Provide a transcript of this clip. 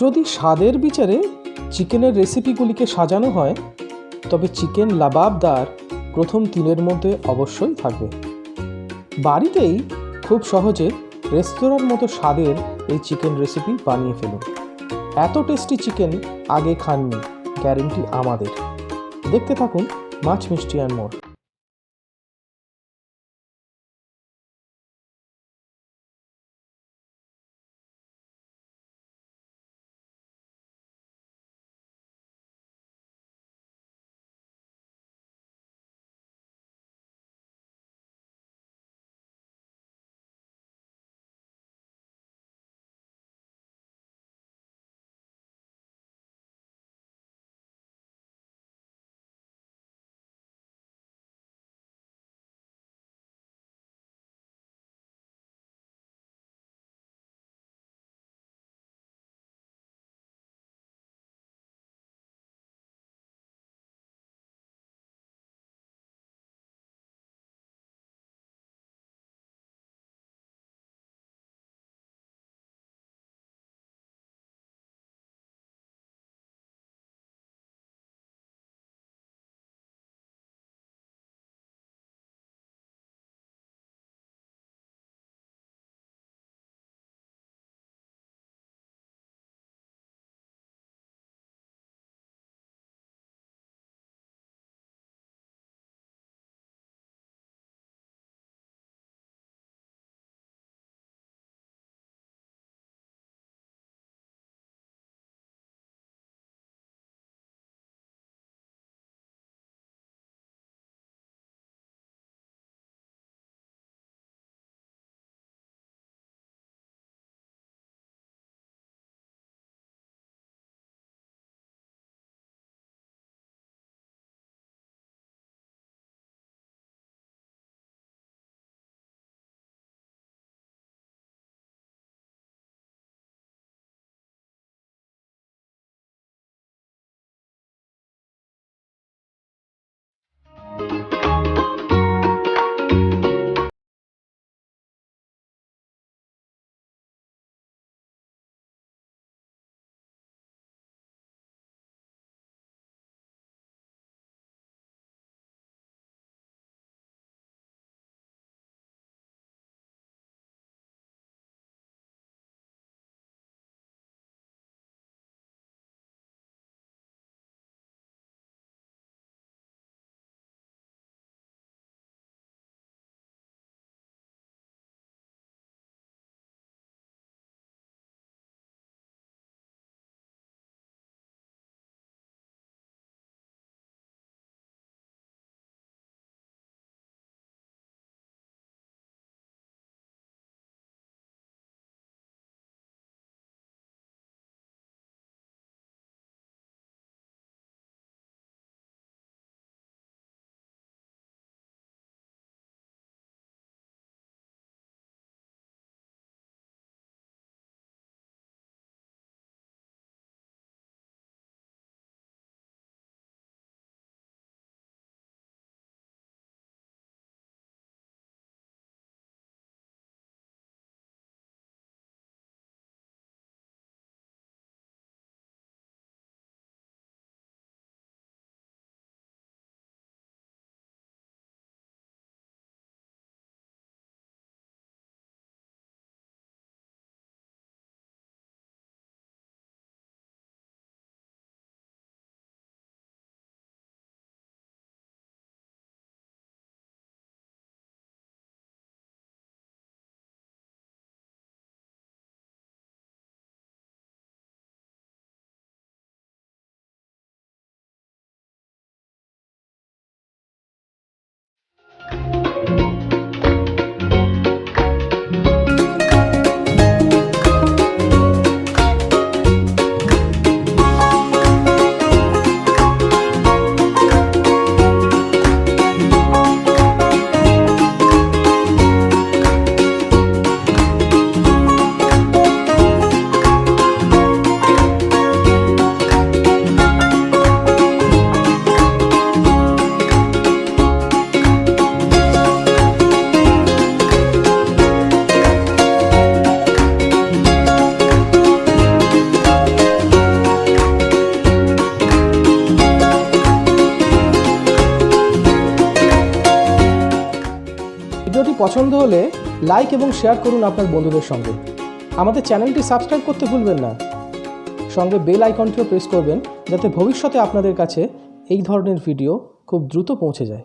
যদি স্বাদের বিচারে চিকেনের রেসিপিগুলিকে সাজানো হয়, তবে চিকেন লাবাবদার প্রথম তিনের মধ্যে অবশ্যই থাকবে। বাড়িতেই খুব সহজে রেস্তোরাঁর মতো স্বাদের এই চিকেন রেসিপি বানিয়ে ফেলুন। এত টেস্টি চিকেন আগে খাননি, গ্যারেন্টি আমাদের। দেখতে থাকুন মাছ মিষ্টি অ্যান্ড মোর। পছন্দ হলে লাইক এবং শেয়ার করুন আপনার বন্ধুদের সঙ্গে। আমাদের চ্যানেলটি সাবস্ক্রাইব করতে ভুলবেন না। সঙ্গে বেল আইকনটিও প্রেস করবেন, যাতে ভবিষ্যতে আপনাদের কাছে এই ধরনের ভিডিও খুব দ্রুত পৌঁছে যায়।